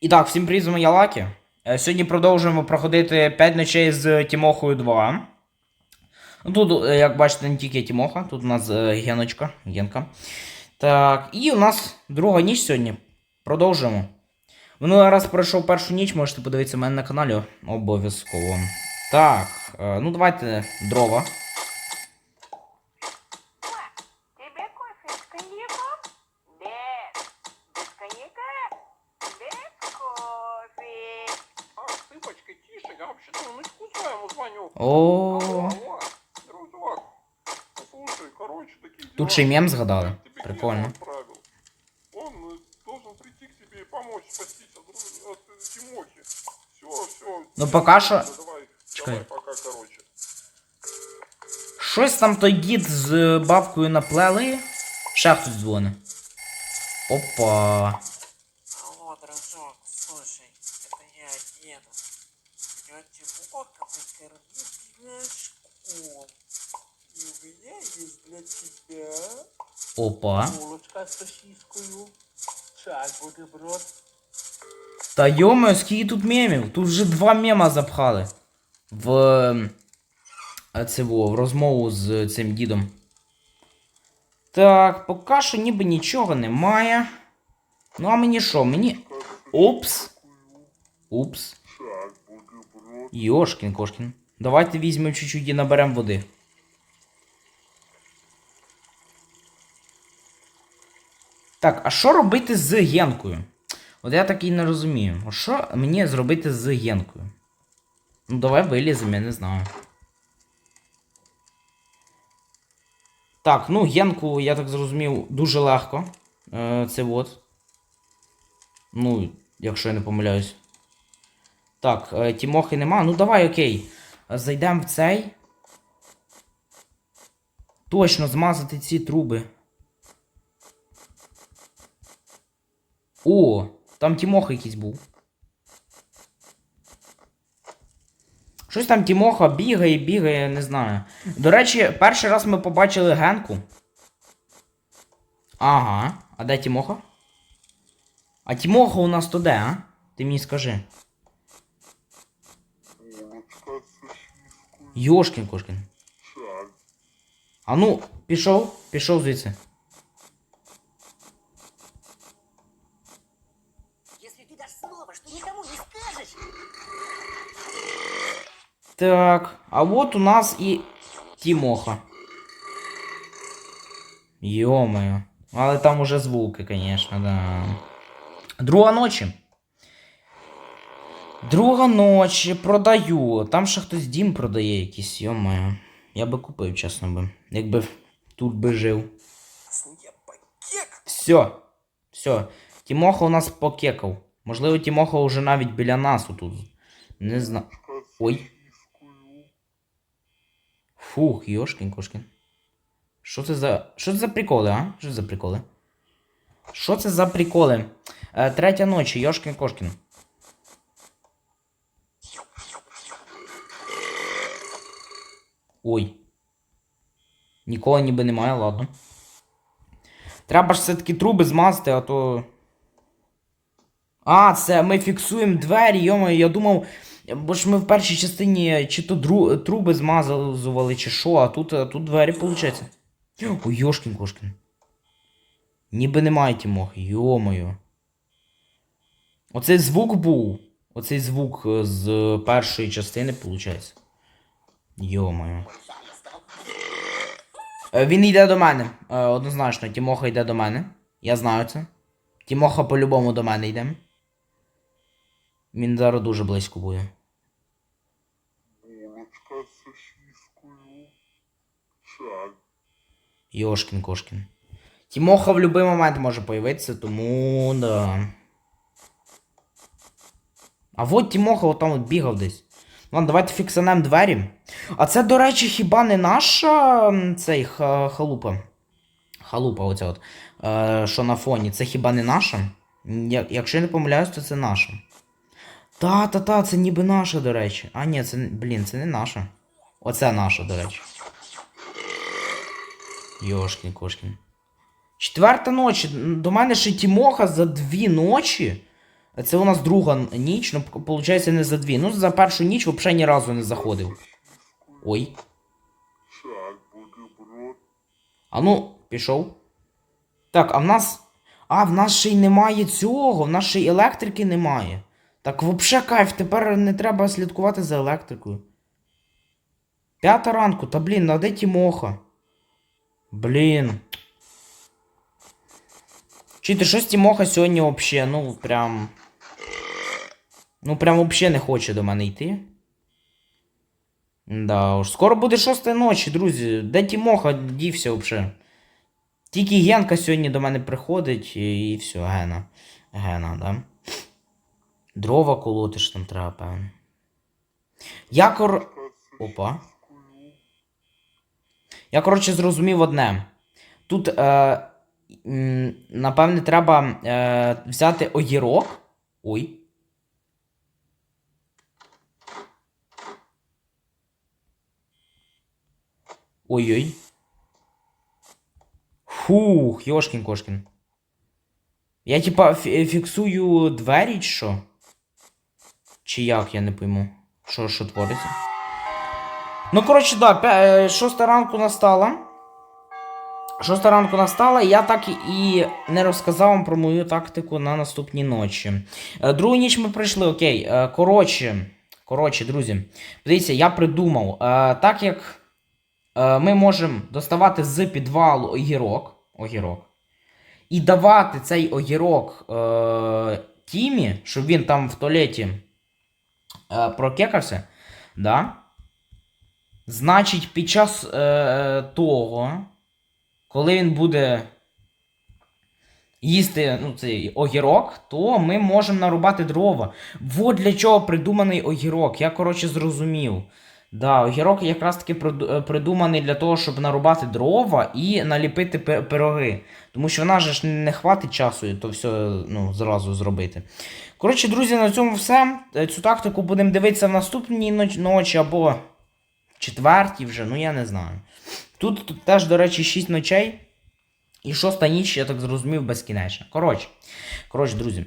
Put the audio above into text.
І так, всім привіт, з вами я Лакі. Е, Сьогодні продовжуємо проходити 5 ночей з Тімохою 2. Ну, Тут, е, як бачите, не тільки Тімоха, тут у нас е, Геночка, Генка. Так, і у нас друга ніч сьогодні. Продовжуємо. Минулий раз пройшов першу ніч, можете подивитися в мене на каналі. Обов'язково. Так, ну давайте дрова. О, Алло, алло, дружок. Слушай, короче, такие тут дела. ще й мем згадали. Тебе Прикольно. Гена отправил. Он э, должен прийти к тебе и помочь спастись от, дру- от э, Тимохи. Все, все. Ну, пока що- Давай, Чекай. давай, пока, короче. Щось там той дід з бабкою наплели. Ще хтось дзвонить. Опа. Алло, дружок, слушай, это я, Гена. Тетя Бока покормит пирожком. И у меня есть для тебя Опа. булочка с сосискою, чай бутерброд. Та йомо, скільки тут мемів? Тут вже два мема запхали. В. ем, Це було, в розмову з цим дідом. Так, поки що ніби нічого немає. Ну а мені що? Мені. Упс. Упс. Йошкін кошкін. Давайте візьмемо чуть-чуть і наберемо води. Так, а що робити з генкою? От я так і не розумію. А що мені зробити з генкою? Ну, давай виліземо, я не знаю. Так, ну, генку, я так зрозумів, дуже легко. Е, це от. Ну, якщо я не помиляюсь. Так, е, Тімохи нема. Ну давай, окей. Зайдемо в цей. Точно змазати ці труби. О, там Тімоха якийсь був. Щось там Тімоха бігає, бігає, не знаю. До речі, перший раз ми побачили Генку. Ага. А де Тімоха? А Тімоха у нас то де, а? Ти мені скажи. Йошкін кошкін. чай. А ну, пішов, пішов звідси. Если ты дашь слово, что никому не скажешь, Так, а вот у нас і Тімоха. Йо-моє. Але там уже звуки, конечно, да. Друга ночі. Друга ночі продаю. Там ще хтось дім продає якийсь, йо-моє. Я би купив, чесно би. Якби тут би жив. Все. Все. Тімоха у нас покекав. Можливо, Тімоха вже навіть біля нас отут. Не знаю. Ой. Фух, йошкін кошкін. Що це за. Що це за приколи, а? Що це за приколи? Що це за приколи? Е, третя ночі, Йошкін Кошкін. Ой. Нікого ніби немає, ладно. Треба ж все-таки труби змазати, а то. А, це ми фіксуємо двері, йомо, я думав. Бо ж ми в першій частині чи то дру... труби змазували, чи що, а тут, а тут двері, виходить. Ой, Йошкін Кошкін. Ніби немає Тімохи, йомою. Оцей звук був. Оцей звук е, з першої частини, виходить. Йомою. Е, Він йде до мене. Е, Однозначно, Тімоха йде до мене. Я знаю це. Тімоха по-любому до мене йде. Він зараз дуже близько буде. Йошкін Кошкін. Тімоха в будь-який момент може появитися, тому да. А от Тімоха от там от бігав десь. Ладно, давайте фіксанем двері. А це, до речі, хіба не наша цей халупа? Халупа, оця от. Е, що на фоні. Це хіба не наша? Я, якщо я не помиляюсь, то це наша. Та, та, та, це ніби наша, до речі. А, ні, це. Блін, це не наша. Оце наша, до речі. Йошкін кошкін. Четверта ночі. До мене ще Тімоха за дві ночі Це у нас друга ніч, ну, виходить, не за дві. Ну, за першу ніч взагалі ні разу не заходив. Ой. А ну, пішов. Так, а в нас. А, в нас ще й немає цього, в нас ще й електрики немає. Так, взагалі кайф, тепер не треба слідкувати за електрикою. П'ята ранку, та блін, а де Тімоха? Блін. Чи ти щось Тімоха сьогодні взагалі, ну прям. Ну прям взагалі не хоче до мене йти. Да уж, скоро буде шоста ночі, друзі. Де Тімоха дівся взагалі? Тільки Генка сьогодні до мене приходить і, і все, Гена. Гена, да? Дрова колоти ж там треба, певно. Я кор... Опа. Я, коротше, зрозумів одне. Тут, е, напевне, треба е, взяти огірок. Ой. Ой-ой. Фух, Йошкін Кошкін. Я типа фіксую двері, чи що? Чи як, я не пойму. Що, що твориться? Ну, коротше, да, е, шоста ранку настала. Шоста ранку настала, я так і не розказав вам про мою тактику на наступні ночі. Е, Другу ніч ми прийшли, окей. Е, Коротше, коротше, друзі, дивіться, я придумав. Так як ми можемо доставати з підвалу огірок, огірок і давати цей огірок е, Тімі, щоб він там в туалеті е, прокекався, да? Значить, під час е, того, коли він буде їсти ну, цей огірок, то ми можемо нарубати дрова. Вот для чого придуманий огірок. Я, коротше, зрозумів. Да, огірок якраз таки е, придуманий для того, щоб нарубати дрова і наліпити пироги. Тому що в нас ж не хватить часу то все ну, зразу зробити. Коротше, друзі, на цьому все. Е, Цю тактику будемо дивитися в наступній ноч- ночі або четвертій вже, ну я не знаю. Тут, тут теж, до речі, 6 ночей. І шоста ніч, я так зрозумів, безкінечна. Коротше, коротше, друзі.